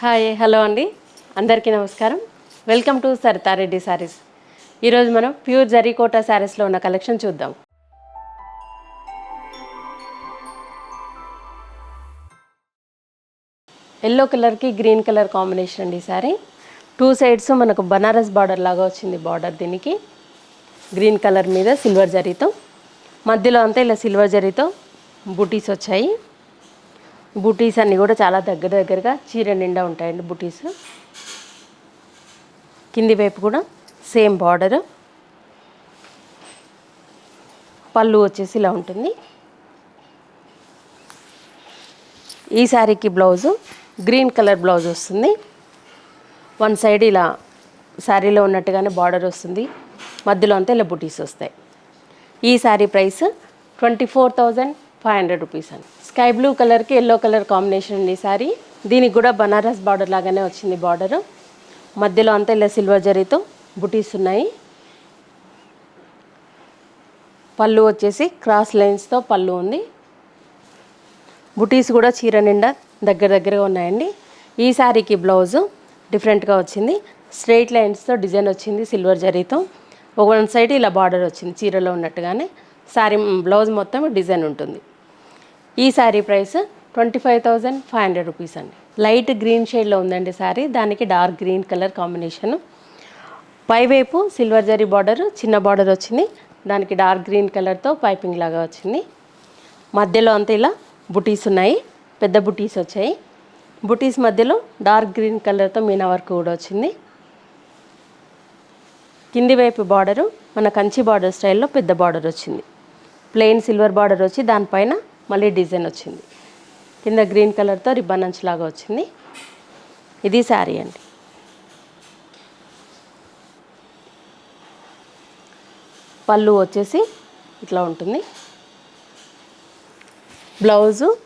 Hi hello అండి. అందరికీ నమస్కారం. వెల్కమ్ టు సరితారెడ్డి శారీస్ ఈరోజు మనం ప్యూర్ జరీకోట శారీస్లో ఉన్న కలెక్షన్ చూద్దాం. ఎల్లో కలర్కి గ్రీన్ కలర్ కాంబినేషన్ అండి సారీ. టూ సైడ్స్ మనకు బనారస్ బార్డర్ లాగా వచ్చింది బార్డర్ దీనికి. గ్రీన్ కలర్ మీద సిల్వర్ జరీతో. మధ్యలో అంతా ఇలా సిల్వర్ జరీతో బుటీస్ వచ్చాయి. బుటీస్ అన్నీ కూడా చాలా దగ్గర దగ్గరగా చీర నిండా ఉంటాయండి బుటీస్. కింది వైపు కూడా సేమ్ బార్డర్. పళ్ళు వచ్చేసి ఇలా ఉంటుంది. ఈ శారీకి బ్లౌజు గ్రీన్ కలర్ బ్లౌజ్ వస్తుంది. వన్ సైడ్ ఇలా శారీలో ఉన్నట్టుగానే బార్డర్ వస్తుంది. మధ్యలో అంతా ఇలా బుటీస్ వస్తాయి. ఈ sari price twenty four thousand five hundred rupees అండి. స్కై బ్లూ కలర్కి ఎల్లో కలర్ కాంబినేషన్ ఉంది ఈ శారీ దీనికి కూడా బనారస్ బార్డర్ లాగానే వచ్చింది బార్డర్. మధ్యలో అంతా ఇలా సిల్వర్ జరీతో బుటీస్ ఉన్నాయి. పళ్ళు వచ్చేసి క్రాస్ లైన్స్తో పళ్ళు ఉంది. బుటీస్ కూడా చీర నిండా దగ్గర దగ్గరగా ఉన్నాయండి. ఈ శారీకి బ్లౌజు డిఫరెంట్గా వచ్చింది. స్ట్రైట్ లైన్స్తో డిజైన్ వచ్చింది సిల్వర్ జరీతో. ఒక వన్ సైడ్ ఇలా బార్డర్ వచ్చింది చీరలో ఉన్నట్టుగానే. శారీ బ్లౌజ్ మొత్తం డిజైన్ ఉంటుంది. ఈ sari price twenty five thousand five hundred rupees అండి. లైట్ గ్రీన్ షేడ్లో ఉందండి శారీ దానికి డార్క్ గ్రీన్ కలర్ కాంబినేషన్. పైవైపు సిల్వర్ జరీ బార్డర్ చిన్న బార్డర్ వచ్చింది. దానికి డార్క్ గ్రీన్ కలర్తో పైపింగ్ లాగా వచ్చింది. మధ్యలో అంతా ఇలా బుటీస్ ఉన్నాయి. పెద్ద బుటీస్ వచ్చాయి. బుటీస్ మధ్యలో డార్క్ గ్రీన్ కలర్తో మీనా వర్క్ కూడా వచ్చింది. కింది వైపు బార్డరు మన కంచి బార్డర్ స్టైల్లో పెద్ద బార్డర్ వచ్చింది. ప్లెయిన్ సిల్వర్ బార్డర్ వచ్చి దానిపైన మళ్ళీ డిజైన్ వచ్చింది. కింద గ్రీన్ కలర్తో రిబ్బన్ అంచు లాగా వచ్చింది. ఇది శారీ అండి. పళ్ళు వచ్చేసి ఇట్లా ఉంటుంది. బ్లౌజు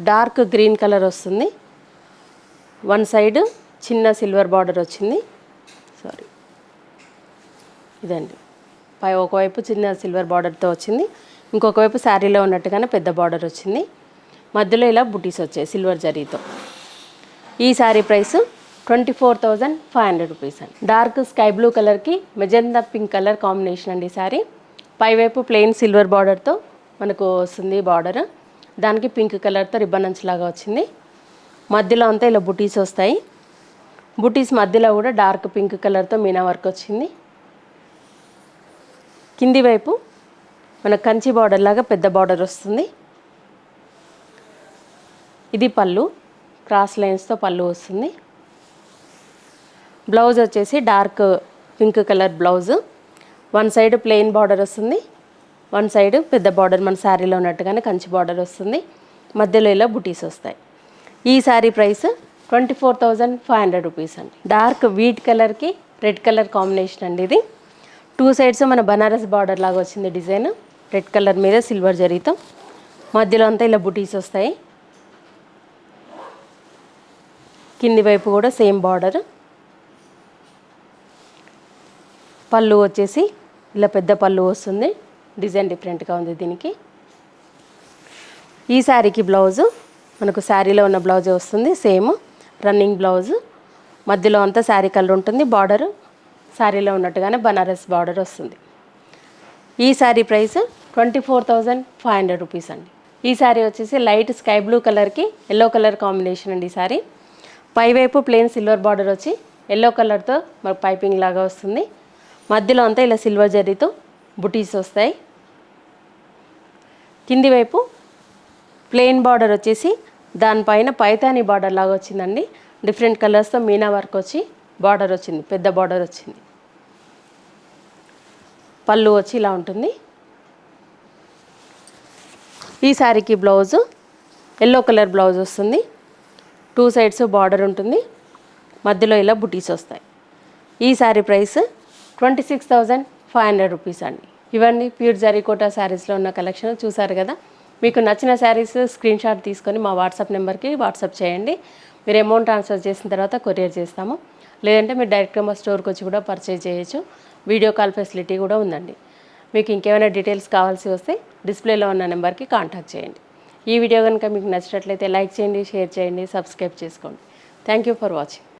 డార్క్ గ్రీన్ కలర్ వస్తుంది. వన్ సైడ్ చిన్న సిల్వర్ బార్డర్ వచ్చింది. సారీ. ఇదండి. పై ఒకవైపు చిన్న సిల్వర్ బార్డర్తో వచ్చింది. ఇంకొక వైపు శారీలో ఉన్నట్టుగానే పెద్ద బార్డర్ వచ్చింది. మధ్యలో ఇలా బుటీస్ వచ్చాయి సిల్వర్ జరీతో. ఈ sari price twenty four thousand five hundred rupees అండి. డార్క్ స్కై బ్లూ కలర్కి మెజెందా పింక్ కలర్ కాంబినేషన్ అండి శారీ. పైవైపు ప్లెయిన్ సిల్వర్ బార్డర్తో మనకు వస్తుంది బార్డర్. దానికి పింక్ కలర్తో రిబ్బన్ అంచులాగా వచ్చింది. మధ్యలో అంతా ఇలా బుటీస్ వస్తాయి. బుటీస్ మధ్యలో కూడా డార్క్ పింక్ కలర్తో మీనా వర్క్ వచ్చింది. కింది వైపు మన కంచి బార్డర్ లాగా పెద్ద బార్డర్ వస్తుంది. ఇది పళ్ళు. క్రాస్ లైన్స్తో పళ్ళు వస్తుంది. బ్లౌజ్ వచ్చేసి dark pink colour blouse one side plain border వస్తుంది. వన్ సైడ్ పెద్ద బార్డర్ మన శారీలో ఉన్నట్టుగానే కంచి బార్డర్ వస్తుంది. మధ్యలో ఇలా బుటీస్ వస్తాయి. ఈ sari price twenty four thousand five hundred rupees అండి డార్క్ వీట్ కలర్కి రెడ్ కలర్ కాంబినేషన్ అండి ఇది. టూ సైడ్స్ మన బనారస్ బార్డర్ లాగా వచ్చింది డిజైన్. రెడ్ కలర్ మీద సిల్వర్ జరీతో మధ్యలో అంతా ఇలా బుటీస్ వస్తాయి. కింది వైపు కూడా సేమ్ బార్డర్. పళ్ళు వచ్చేసి ఇలా పెద్ద పళ్ళు వస్తుంది. డిజైన్ డిఫరెంట్గా ఉంది దీనికి. ఈ శారీకి బ్లౌజు మనకు శారీలో ఉన్న బ్లౌజే వస్తుంది సేమ్ రన్నింగ్ బ్లౌజు. మధ్యలో అంతా శారీ కలర్ ఉంటుంది బార్డర్. శారీలో ఉన్నట్టుగానే బనారస్ బార్డర్ వస్తుంది. ఈ sari price twenty four thousand five hundred rupees అండి. ఈ శారీ వచ్చేసి లైట్ స్కై బ్లూ కలర్కి ఎల్లో కలర్ కాంబినేషన్ అండి ఈ శారీ పైవైపు ప్లెయిన్ సిల్వర్ బార్డర్ వచ్చి ఎల్లో కలర్తో మనకు పైపింగ్ లాగా వస్తుంది. మధ్యలో అంతా ఇలా సిల్వర్ జరీతో బుటీస్ వస్తాయి. కింది వైపు ప్లెయిన్ బార్డర్ వచ్చేసి దానిపైన పైతాని బార్డర్ లాగా వచ్చిందండి. డిఫరెంట్ కలర్స్తో మీనా వర్క్ వచ్చి బార్డర్ వచ్చింది పెద్ద బార్డర్ వచ్చింది. పళ్ళు వచ్చి ఇలా ఉంటుంది. ఈ శారీకి బ్లౌజు ఎల్లో కలర్ బ్లౌజ్ వస్తుంది. టూ సైడ్స్ బార్డర్ ఉంటుంది. మధ్యలో ఇలా బుటీస్ వస్తాయి. ఈ sari price twenty six thousand five hundred rupees అండి. ఇవన్నీ ప్యూర్ జరీకోటా శారీస్లో ఉన్న కలెక్షన్ చూసారు కదా. మీకు నచ్చిన శారీస్ స్క్రీన్ షాట్ తీసుకొని మా వాట్సాప్ నెంబర్కి వాట్సాప్ చేయండి. మీరు అమౌంట్ ట్రాన్స్ఫర్ చేసిన తర్వాత కొరియర్ చేస్తాము. లేదంటే మీరు డైరెక్ట్గా మా స్టోర్కి వచ్చి కూడా పర్చేజ్ చేయొచ్చు. వీడియో కాల్ ఫెసిలిటీ కూడా ఉందండి. మీకు ఇంకేమైనా డీటెయిల్స్ కావాల్సి వస్తే డిస్ప్లేలో ఉన్న నెంబర్కి కాంటాక్ట్ చేయండి. ఈ వీడియో కనుక మీకు నచ్చినట్లయితే లైక్ చేయండి షేర్ చేయండి సబ్స్క్రైబ్ చేసుకోండి. Thank you for watching